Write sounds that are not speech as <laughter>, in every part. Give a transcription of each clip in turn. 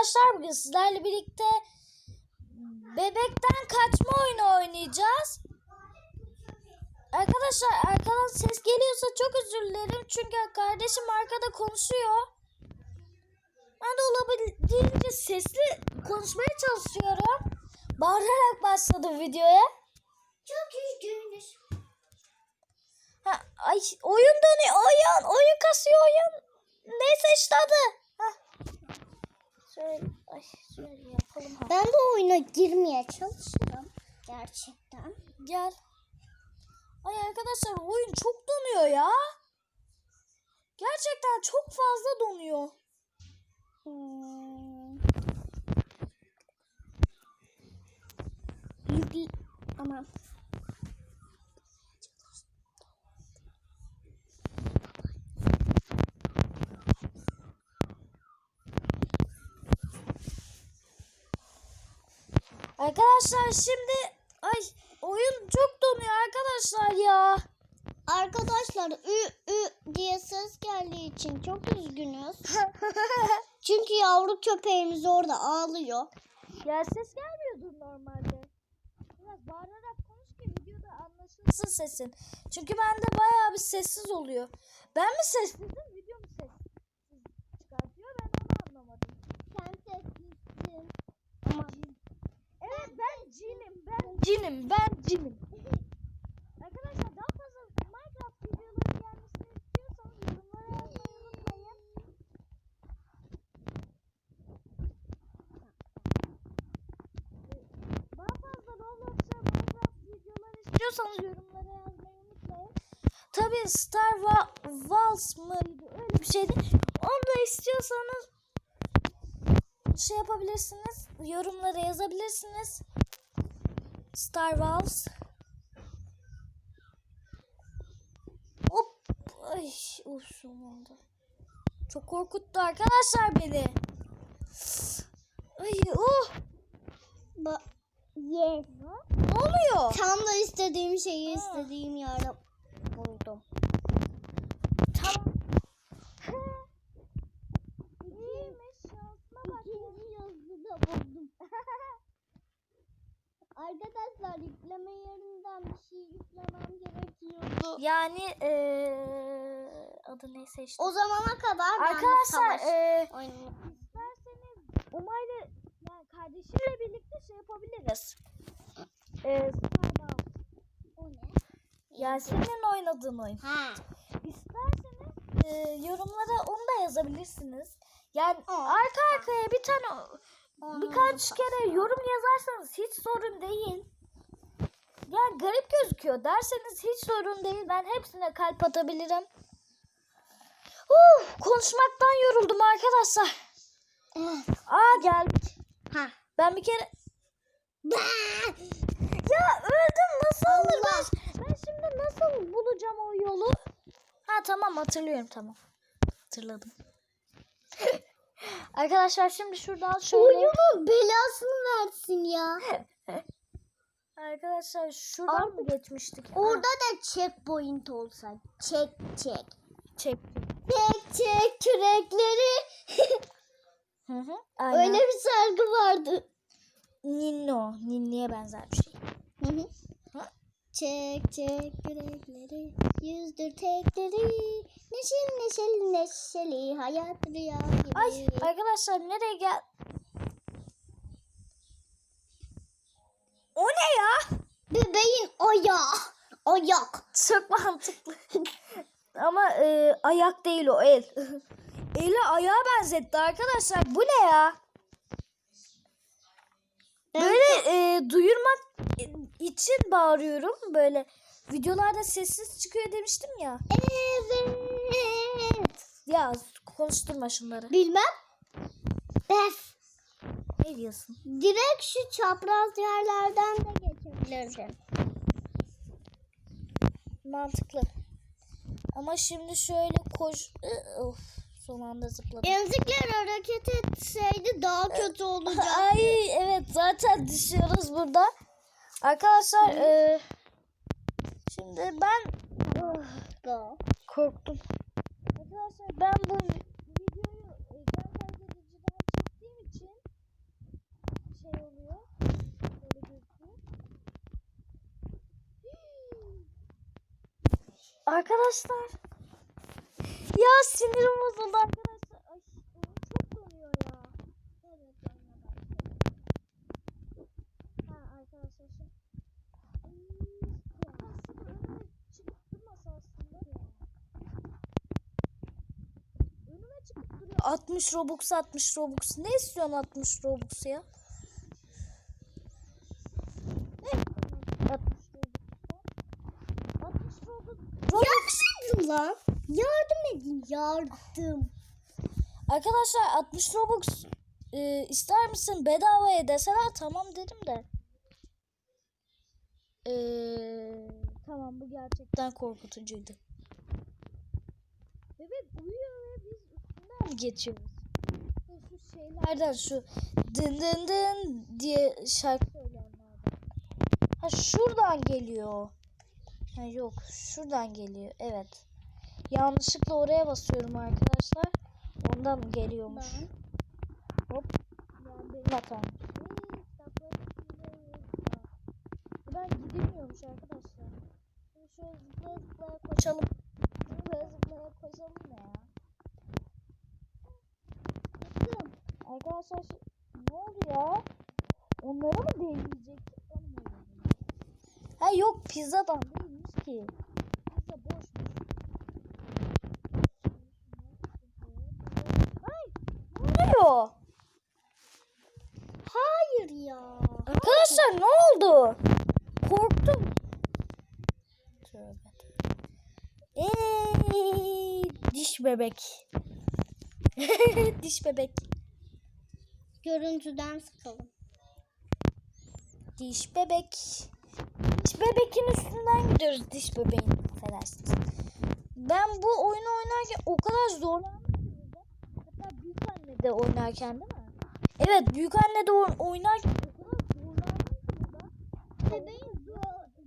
arkadaşlar bugün sizlerle birlikte bebekten kaçma oyunu oynayacağız. Arkadaşlar arkadan ses geliyorsa çok özür dilerim çünkü kardeşim arkada konuşuyor. Ben de olabildiğince sesli konuşmaya çalışıyorum. Bağırarak başladım videoya. Çok üzgünüz. Ha, ay oyun dönüyor oyun oyun kasıyor oyun. Neyse işte adı. Hah. Şöyle, ay, şöyle yapalım. Ben de oyuna girmeye çalışırım. Gerçekten. Gel. Ay arkadaşlar oyun çok donuyor ya. Gerçekten çok fazla donuyor. Arkadaşlar şimdi ay oyun çok donuyor arkadaşlar ya. Arkadaşlar ü ü diye ses geldiği için çok üzgünüz. <laughs> Çünkü yavru köpeğimiz orada ağlıyor. ya ses gelmiyordur normalde. Biraz bağırarak konuş ki videoda anlaşılsın sesin. Çünkü bende bayağı bir sessiz oluyor. Ben mi sessizim video mu sessiz çıkartıyor ben onu anlamadım. Sen sessizsin. Ama Evet ben cinim cinim ben cinim. Arkadaşlar daha fazla Minecraft videoları gelmesini istiyorsanız yorumlara yazmayı unutmayın. Daha fazla Roblox ve Minecraft videoları istiyorsanız yorumlara yazmayı unutmayın. Tabii Star Wa- Wars mıydı öyle bir şeydi. Onu da istiyorsanız şey yapabilirsiniz. Yorumlara yazabilirsiniz. Star Wars. Hop. Ay, ufşum oldu. Çok korkuttu arkadaşlar beni. Ay, oh. ba yes. Ne oluyor? Tam da istediğim şeyi istediğim yerde buldum. Arkadaşlar yükleme yerinden bir şey yüklemem gerekiyordu. Yani eee adı neyse işte. O zamana kadar Arkadaşlar oyunu- isterseniz Umay'la yani kardeşimle birlikte şey yapabiliriz. Starbound. O ne? Yasemin'in oynadığın oyun. Ha. İsterseniz eee, yorumlara onu da yazabilirsiniz. Yani Aa. arka arkaya bir tane birkaç kere yorum yazarsanız hiç sorun değil. Yani garip gözüküyor derseniz hiç sorun değil. Ben hepsine kalp atabilirim. Uh, konuşmaktan yoruldum arkadaşlar. Aa geldik. Ha. Ben bir kere ya öldüm nasıl olur ben, ben şimdi nasıl bulacağım o yolu? Ha tamam hatırlıyorum tamam. Hatırladım. Arkadaşlar şimdi şuradan şöyle Oyunun belasını versin ya. <laughs> Arkadaşlar şuradan mı geçmiştik? Orada da checkpoint olsa. Çek çek. çek. Çek çek kürekleri. <laughs> Hı hı. Aynen. Öyle bir şarkı vardı. Ninno. Ninniye benzer bir şey. Hı hı. Çek çek kürekleri, yüzdür tekleri, neşeli neşeli neşeli hayat rüya gibi. Ay arkadaşlar nereye gel? O ne ya? Bebeğin ayağı, ayak. Çok mantıklı. Ama e, ayak değil o el. <laughs> Eli ayağa benzetti arkadaşlar. Bu ne ya? Ben Böyle e, duyurmak için bağırıyorum. Böyle videolarda sessiz çıkıyor demiştim ya. Evet. Ya konuşturma şunları. Bilmem. Bef. Ne diyorsun? Direkt şu çapraz yerlerden de geçebilirdin. Mantıklı. Ama şimdi şöyle koş... Of, son anda zıpladım. Emzikler hareket etseydi daha kötü olacak. <laughs> Ay evet zaten düşüyoruz burada. Arkadaşlar e, şimdi ben Da. korktum. Arkadaşlar ben bu videoyu ekran kaydediciden çektiğim için şey oluyor. Böyle gözüküyor. Arkadaşlar. Ya sinirim bozuldu arkadaşlar. Ay oyun çok donuyor ya. Evet donmaya başladı. Ha arkadaşlar şimdi. Ay, Aslında önüme çıkıp durmasa aslında ya. Önüme çıkıp duruyor. 60 Robux 60 Robux. Ne istiyorsun 60 Robux ya? Ne? 60 Robux. 60 Robux. Yardım lan. Yardım edin yardım. Arkadaşlar 60 Robux e, ister misin bedavaya deseler tamam dedim de. E, tamam bu gerçekten korkutucuydu. Bebek uyuyor ve biz üstünden mi geçiyoruz? Şeylerden şu dın dın dın diye şarkı söyleyenlerden. Ha şuradan geliyor. Ha yok şuradan geliyor evet. Yanlışlıkla oraya basıyorum arkadaşlar. Ondan geliyormuş? Hop. Ee, kitapları sileyim. Buradan gidilmiyormuş arkadaşlar. Şöyle zıplaya zıplaya koşalım. Zıplaya zıplaya koşalım ne ya? Bakın. Arkadaşlar şu- ne oldu ya? Onlara mı değmeyecektik? Ha yok pizzadan değilmiş ki. Pizza boşmuş. Ne oluyor? Hayır ya. Arkadaşlar ne oldu? Korktum. Eee, diş bebek. <laughs> diş bebek. Görüntüden sıkalım. Diş bebek. Diş bebekin üstünden gidiyoruz diş bebeğin. Affedersiniz. Ben bu oyunu oynarken o kadar zorlandım. Hatta büyük anne de oynarken değil mi? Evet büyük anne de oy- oynarken o kadar zorlandım. Bebeğin gö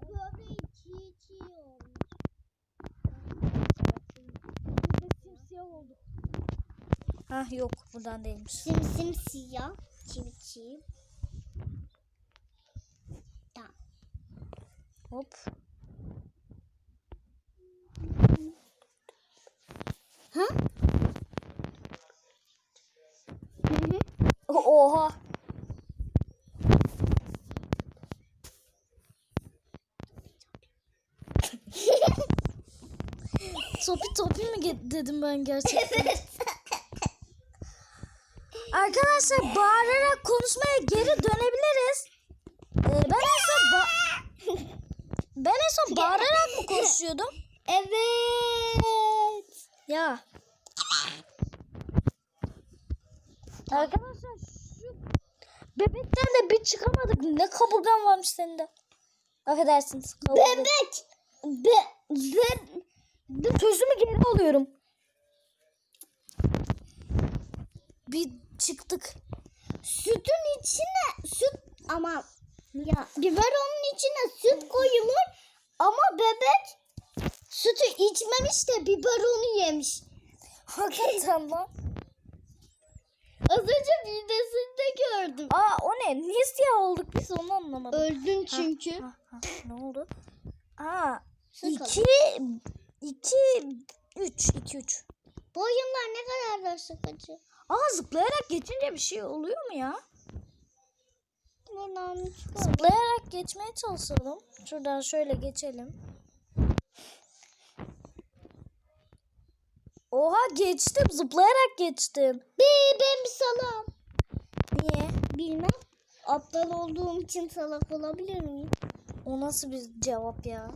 göbeği çiğ çiğ olmuş. Biz de simsiyah olduk. Hah yok buradan değilmiş. Simsim siyah. Çiğ çiğ. Tamam. Hop. Ha? Hı hı. Oha. <laughs> Topi topi mi dedim ben gerçekten? Arkadaşlar bağırarak konuşmaya geri dönebiliriz. Ee, ben en son ba- <laughs> ben en son bağırarak mı konuşuyordum? Evet. Ya. Arkadaşlar şu bebekten de bir çıkamadık. Ne kaburgan varmış senin de. Affedersiniz. kaburgan. Bebek. Be, be, Sözümü geri alıyorum. Bir çıktık. sütün içine süt ama ya biberonun içine süt koyulur ama bebek sütü içmemiş de biberonu yemiş. Hakikaten lan. Az önce videosunda gördüm. Aa o ne? Niye siyah olduk biz onu anlamadım. Öldün çünkü. Ha, ha, ne oldu? Aa iki, iki, üç, iki, üç. Bu oyunlar ne kadar da sıkıcı. Aa zıplayarak geçince bir şey oluyor mu ya? Buradan. Zıplayarak geçmeye çalışalım. Şuradan şöyle geçelim. Oha geçtim. Zıplayarak geçtim. Bir ben bir salam. Niye? Bilmem. Aptal olduğum için salak olabilir miyim? O nasıl bir cevap ya?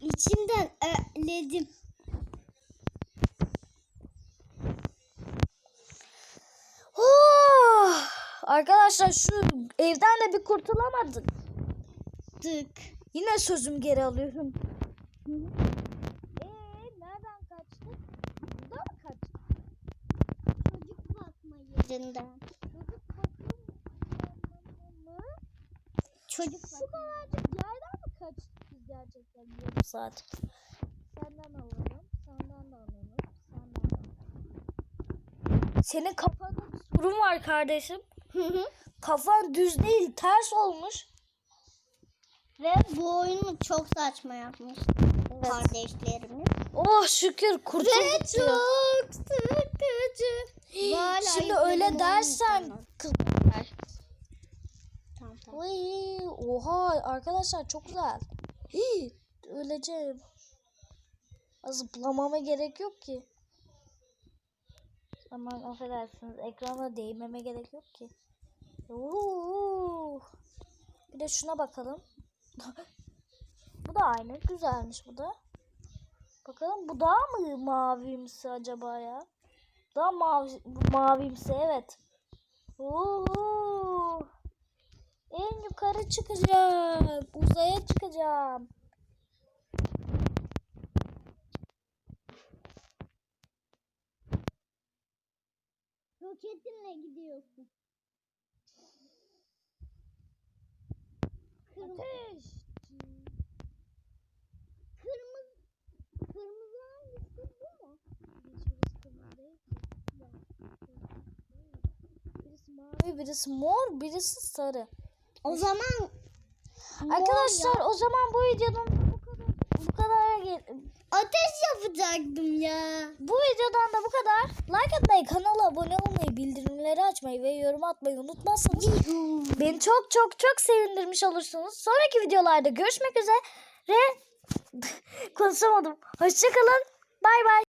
İçimden öledim. Oh! Arkadaşlar şu evden de bir kurtulamadık. Tık. Yine sözüm geri alıyorum. Eee nereden kaçtık? Burada mı kaçtık? Çocuk bakma yerinden. Çocuk bakım mı? Çocuk Şu kadarcık yerden mi kaçtık biz gerçekten yarım saat? Senden alalım, senden de alalım, senden de alalım. Senin kafanda bir Sorun var kardeşim. Kafan düz değil ters olmuş. Ve bu oyunu çok saçma yapmış kardeşlerimiz. Oh şükür Ve kurtulduk diyor. çok sıkıcı. Hala Şimdi öyle dersen kızlar. Tamam, tamam. Oha arkadaşlar çok güzel. Hii, öleceğim. Zıplamama gerek yok ki. Aman affedersiniz ekrana değmeme gerek yok ki. Oo. Bir de şuna bakalım. <laughs> bu da aynı. Güzelmiş bu da. Bakalım bu daha mı mavimsi acaba ya? Daha mavi, mavimsi evet. Oo. En yukarı çıkacağım. Uzaya çıkacağım. Roketinle gidiyorsun. Ateş. Kırmızı kırmızı hangisi bu mu? Birisi mavi, birisi mor, birisi sarı. O zaman Arkadaşlar o zaman bu videonun bu kadar bu kadar ateş yapacaktım ya. bu videodan da bu kadar. Like atmayı, kanala abone olmayı, bildirimleri açmayı ve yorum atmayı unutmazsanız beni çok çok çok sevindirmiş olursunuz. Sonraki videolarda görüşmek üzere. <laughs> Konuşamadım. Hoşçakalın. Bay bay.